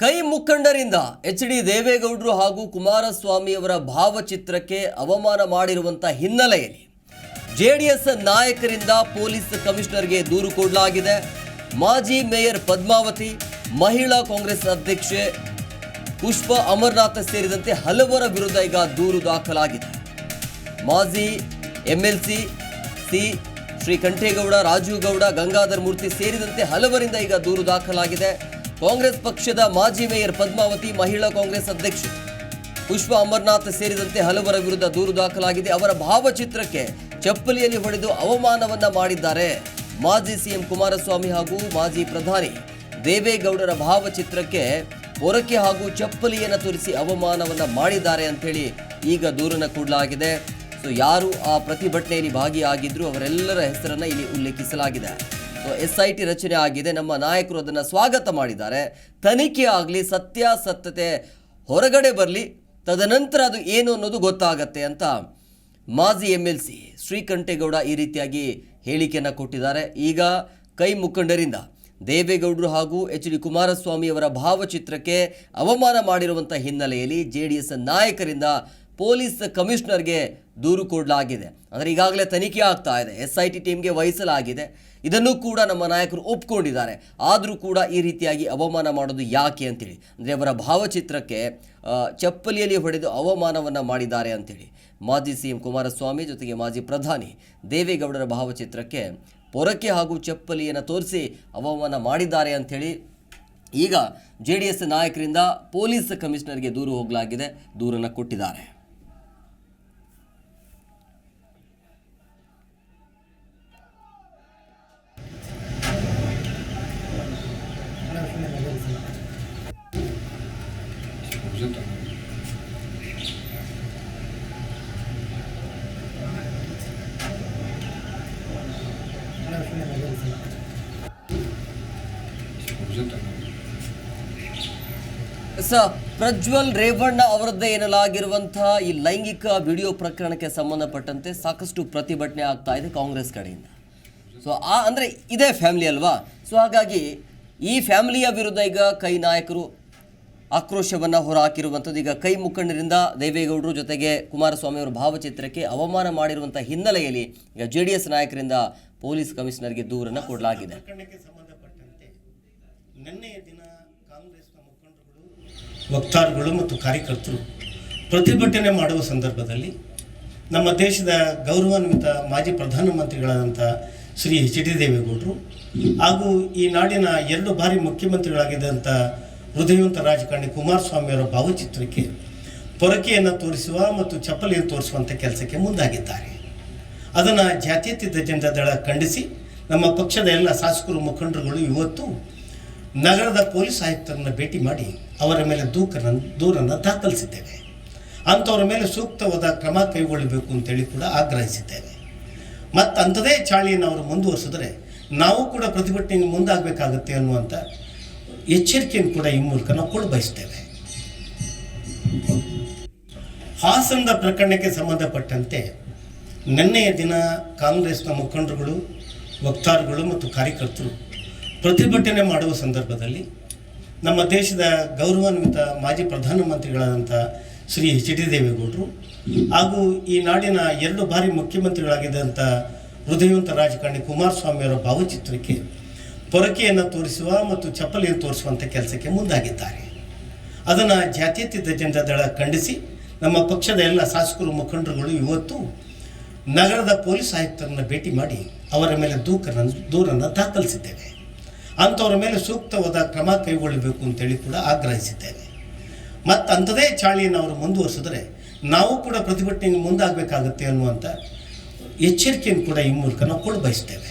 ಕೈ ಮುಖಂಡರಿಂದ H D ದೇವೇಗೌಡರು ಹಾಗೂ ಕುಮಾರಸ್ವಾಮಿಯವರ ಭಾವಚಿತ್ರಕ್ಕೆ ಅವಮಾನ ಮಾಡಿರುವಂಥ ಹಿನ್ನೆಲೆಯಲ್ಲಿ ಎಸ್ ನಾಯಕರಿಂದ ಪೊಲೀಸ್ ಕಮಿಷನರ್ಗೆ ದೂರು ಕೊಡಲಾಗಿದೆ. ಮಾಜಿ ಮೇಯರ್ ಪದ್ಮಾವತಿ, ಮಹಿಳಾ ಕಾಂಗ್ರೆಸ್ ಅಧ್ಯಕ್ಷೆ ಪುಷ್ಪ ಅಮರನಾಥ ಸೇರಿದಂತೆ ಹಲವರ ವಿರುದ್ಧ ಈಗ ದೂರು ದಾಖಲಾಗಿದೆ. ಮಾಜಿ MLC C C Srikantegowda, Rajeev Gowda, Gangadhar Murthy ಸೇರಿದಂತೆ ಹಲವರಿಂದ ಈಗ ದೂರು ದಾಖಲಾಗಿದೆ. ಕಾಂಗ್ರೆಸ್ ಪಕ್ಷದ ಮಾಜಿ ಮೇಯರ್ ಪದ್ಮಾವತಿ, ಮಹಿಳಾ ಕಾಂಗ್ರೆಸ್ ಅಧ್ಯಕ್ಷೆ ಪುಷ್ಪ ಅಮರ್ನಾಥ್ ಸೇರಿದಂತೆ ಹಲವರ ವಿರುದ್ಧ ದೂರು ದಾಖಲಾಗಿದೆ. ಅವರ ಭಾವಚಿತ್ರಕ್ಕೆ ಚಪ್ಪಲಿಯಲ್ಲಿ ಹೊಡೆದು ಅವಮಾನವನ್ನ ಮಾಡಿದ್ದಾರೆ. ಮಾಜಿ ಸಿಎಂ ಕುಮಾರಸ್ವಾಮಿ ಹಾಗೂ ಮಾಜಿ ಪ್ರಧಾನಿ ದೇವೇಗೌಡರ ಭಾವಚಿತ್ರಕ್ಕೆ ಹೊರಕೆ ಹಾಗೂ ಚಪ್ಪಲಿಯನ್ನು ತೋರಿಸಿ ಅವಮಾನವನ್ನ ಮಾಡಿದ್ದಾರೆ ಅಂತೇಳಿ ಈಗ ದೂರನ ಕೂಡಲಾಗಿದೆ. ಸೊ ಯಾರು ಆ ಪ್ರತಿಭಟನೆಯಲ್ಲಿ ಭಾಗಿಯಾಗಿದ್ರು ಅವರೆಲ್ಲರ ಹೆಸರನ್ನ ಇಲ್ಲಿ ಉಲ್ಲೇಖಿಸಲಾಗಿದೆ. ಎಸ್ ಐ ಟಿ ರಚನೆ ಆಗಿದೆ. ನಮ್ಮ ನಾಯಕರು ಅದನ್ನು ಸ್ವಾಗತ ಮಾಡಿದ್ದಾರೆ. ತನಿಖೆ ಆಗಲಿ, ಸತ್ಯಾಸತ್ಯತೆ ಹೊರಗಡೆ ಬರಲಿ, ತದನಂತರ ಅದು ಏನು ಅನ್ನೋದು ಗೊತ್ತಾಗತ್ತೆ ಅಂತ ಮಾಜಿ ಎಂ ಎಲ್ ಸಿ ಶ್ರೀಕಂಠೇಗೌಡ ಈ ರೀತಿಯಾಗಿ ಹೇಳಿಕೆಯನ್ನು ಕೊಟ್ಟಿದ್ದಾರೆ. ಈಗ ಕೈ ಮುಖಂಡರಿಂದ ದೇವೇಗೌಡರು ಹಾಗೂ ಎಚ್ ಡಿ ಕುಮಾರಸ್ವಾಮಿ ಅವರ ಭಾವಚಿತ್ರಕ್ಕೆ ಅವಮಾನ ಮಾಡಿರುವಂಥ ಹಿನ್ನೆಲೆಯಲ್ಲಿ ಜೆ ಡಿ ಎಸ್ ನಾಯಕರಿಂದ ಪೊಲೀಸ್ ಕಮಿಷನರ್ಗೆ ದೂರು ಕೊಡಲಾಗಿದೆ. ಅಂದರೆ ಈಗಾಗಲೇ ತನಿಖೆ ಆಗ್ತಾ ಇದೆ. ಎಸ್ ಐ ಟಿ ಟೀಮ್ಗೆ ವಹಿಸಲಾಗಿದೆ. ಇದನ್ನು ಕೂಡ ನಮ್ಮ ನಾಯಕರು ಒಪ್ಕೊಂಡಿದ್ದಾರೆ. ಆದರೂ ಕೂಡ ಈ ರೀತಿಯಾಗಿ ಅವಮಾನ ಮಾಡೋದು ಯಾಕೆ ಅಂತೇಳಿ. ಅಂದರೆ ಅವರ ಭಾವಚಿತ್ರಕ್ಕೆ ಚಪ್ಪಲಿಯಲ್ಲಿ ಹೊಡೆದು ಅವಮಾನವನ್ನು ಮಾಡಿದ್ದಾರೆ ಅಂತೇಳಿ. ಮಾಜಿ ಸಿ ಎಂ ಕುಮಾರಸ್ವಾಮಿ ಜೊತೆಗೆ ಮಾಜಿ ಪ್ರಧಾನಿ ದೇವೇಗೌಡರ ಭಾವಚಿತ್ರಕ್ಕೆ ಪೊರಕೆ ಹಾಗೂ ಚಪ್ಪಲಿಯನ್ನು ತೋರಿಸಿ ಅವಮಾನ ಮಾಡಿದ್ದಾರೆ ಅಂಥೇಳಿ ಈಗ ಜೆ ಡಿ ಎಸ್ ನಾಯಕರಿಂದ ಪೊಲೀಸ್ ಕಮಿಷನರ್ಗೆ ದೂರು ಹೋಗಲಾಗಿದೆ, ದೂರನ್ನು ಕೊಟ್ಟಿದ್ದಾರೆ. ಸ, ಪ್ರಜ್ವಲ್ ರೇವಣ್ಣ ಅವರದ್ದೇ ಎನ್ನಲಾಗಿರುವಂತಹ ಈ ಲೈಂಗಿಕ ವಿಡಿಯೋ ಪ್ರಕರಣಕ್ಕೆ ಸಂಬಂಧಪಟ್ಟಂತೆ ಸಾಕಷ್ಟು ಪ್ರತಿಭಟನೆ ಆಗ್ತಾ ಇದೆ ಕಾಂಗ್ರೆಸ್ ಕಡೆಯಿಂದ. ಸೊ ಆ, ಅಂದರೆ ಇದೇ ಫ್ಯಾಮಿಲಿ ಅಲ್ವಾ? ಸೊ ಹಾಗಾಗಿ ಈ ಫ್ಯಾಮಿಲಿಯ ವಿರುದ್ಧ ಈಗ ಕೈ ನಾಯಕರು ಆಕ್ರೋಶವನ್ನು ಹೊರಹಾಕಿರುವಂಥದ್ದು. ಈಗ ಕೈ ಮುಖಂಡರಿಂದ ದೇವೇಗೌಡರು ಜೊತೆಗೆ ಕುಮಾರಸ್ವಾಮಿ ಅವರ ಭಾವಚಿತ್ರಕ್ಕೆ ಅವಮಾನ ಮಾಡಿರುವಂಥ ಹಿನ್ನೆಲೆಯಲ್ಲಿ ಈಗ ಜೆ ಡಿ ಎಸ್ ನಾಯಕರಿಂದ ಪೊಲೀಸ್ ಕಮಿಷನರ್ಗೆ ದೂರನ್ನು ಕೊಡಲಾಗಿದೆ. ವಕ್ತಾರರುಗಳು ದಿನ ಮತ್ತು ಕಾರ್ಯಕರ್ತರು ಪ್ರತಿಭಟನೆ ಮಾಡುವ ಸಂದರ್ಭದಲ್ಲಿ ನಮ್ಮ ದೇಶದ ಗೌರವಾನ್ವಿತ ಮಾಜಿ ಪ್ರಧಾನಮಂತ್ರಿಗಳಾದಂಥ ಶ್ರೀ ಎಚ್ ಡಿ ದೇವೇಗೌಡರು ಹಾಗೂ ಈ ನಾಡಿನ ಎರಡು ಬಾರಿ ಮುಖ್ಯಮಂತ್ರಿಗಳಾಗಿದ್ದಂಥ ಹೃದಯವಂತ ರಾಜಕಾರಣಿ ಕುಮಾರಸ್ವಾಮಿಯವರ ಭಾವಚಿತ್ರಕ್ಕೆ ಪೊರಕೆಯನ್ನು ತೋರಿಸುವ ಮತ್ತು ಚಪ್ಪಲಿಯನ್ನು ತೋರಿಸುವಂಥ ಕೆಲಸಕ್ಕೆ ಮುಂದಾಗಿದ್ದಾರೆ. ಅದನ್ನು ಜಾತ್ಯತೀತ ಜನತಾ ದಳ ಖಂಡಿಸಿ, ನಮ್ಮ ಪಕ್ಷದ ಎಲ್ಲ ಶಾಸಕರು, ಮುಖಂಡರುಗಳು ಇವತ್ತು ನಗರದ ಪೊಲೀಸ್ ಆಯುಕ್ತರನ್ನು ಭೇಟಿ ಮಾಡಿ ಅವರ ಮೇಲೆ ದೂಕನ ದೂರನ್ನು ದಾಖಲಿಸಿದ್ದೇವೆ. ಅಂಥವರ ಮೇಲೆ ಸೂಕ್ತವಾದ ಕ್ರಮ ಕೈಗೊಳ್ಳಬೇಕು ಅಂತೇಳಿ ಕೂಡ ಆಗ್ರಹಿಸಿದ್ದೇವೆ. ಮತ್ತು ಅಂಥದೇ ಚಾಳಿಯನ್ನು ಅವರು ಮುಂದುವರಿಸಿದ್ರೆ ನಾವು ಕೂಡ ಪ್ರತಿಭಟನೆಗೆ ಮುಂದಾಗಬೇಕಾಗುತ್ತೆ ಅನ್ನುವಂಥ ಎಚ್ಚರಿಕೆಯನ್ನು ಕೂಡ ಈ ಮೂಲಕ ನಾವು ಕೊಡ ಬಯಸ್ತೇವೆ ಹಾಸನದ ಪ್ರಕರಣಕ್ಕೆ ಸಂಬಂಧಪಟ್ಟಂತೆ ನಿನ್ನೆಯ ದಿನ ಕಾಂಗ್ರೆಸ್ನ ಮುಖಂಡರುಗಳು, ವಕ್ತಾರಗಳು ಮತ್ತು ಕಾರ್ಯಕರ್ತರು ಪ್ರತಿಭಟನೆ ಮಾಡುವ ಸಂದರ್ಭದಲ್ಲಿ ನಮ್ಮ ದೇಶದ ಗೌರವಾನ್ವಿತ ಮಾಜಿ ಪ್ರಧಾನಮಂತ್ರಿಗಳಾದಂಥ ಶ್ರೀ ಎಚ್ ಡಿ ದೇವೇಗೌಡರು ಹಾಗೂ ಈ ನಾಡಿನ ಎರಡು ಬಾರಿ ಮುಖ್ಯಮಂತ್ರಿಗಳಾಗಿದ್ದಂಥ ಹೃದಯವಂತ ರಾಜಕಾರಣಿ ಕುಮಾರಸ್ವಾಮಿಯವರ ಭಾವಚಿತ್ರಕ್ಕೆ ಪೊರಕೆಯನ್ನು ತೋರಿಸುವ ಮತ್ತು ಚಪ್ಪಲಿಯನ್ನು ತೋರಿಸುವಂಥ ಕೆಲಸಕ್ಕೆ ಮುಂದಾಗಿದ್ದಾರೆ. ಅದನ್ನು ಜಾತ್ಯತೀತ ಜನತಾ ದಳ ಖಂಡಿಸಿ ನಮ್ಮ ಪಕ್ಷದ ಎಲ್ಲ ಶಾಸಕರು, ಮುಖಂಡರುಗಳು ಇವತ್ತು ನಗರದ ಪೊಲೀಸ್ ಆಯುಕ್ತರನ್ನು ಭೇಟಿ ಮಾಡಿ ಅವರ ಮೇಲೆ ದೂಕನ ದೂರನ್ನು ದಾಖಲಿಸಿದ್ದೇವೆ. ಅಂಥವ್ರ ಮೇಲೆ ಸೂಕ್ತವಾದ ಕ್ರಮ ಕೈಗೊಳ್ಳಬೇಕು ಅಂತೇಳಿ ಕೂಡ ಆಗ್ರಹಿಸಿದ್ದೇವೆ. ಮತ್ತು ಅಂಥದೇ ಚಾಳಿಯನ್ನು ಅವರು ಮುಂದುವರಿಸಿದ್ರೆ ನಾವು ಕೂಡ ಪ್ರತಿಭಟನೆಗೆ ಮುಂದಾಗಬೇಕಾಗುತ್ತೆ ಅನ್ನುವಂಥ ಎಚ್ಚರಿಕೆಯನ್ನು ಕೂಡ ಈ ಮೂಲಕ ನಾವು ಕೊಡ ಬಯಸ್ತೇವೆ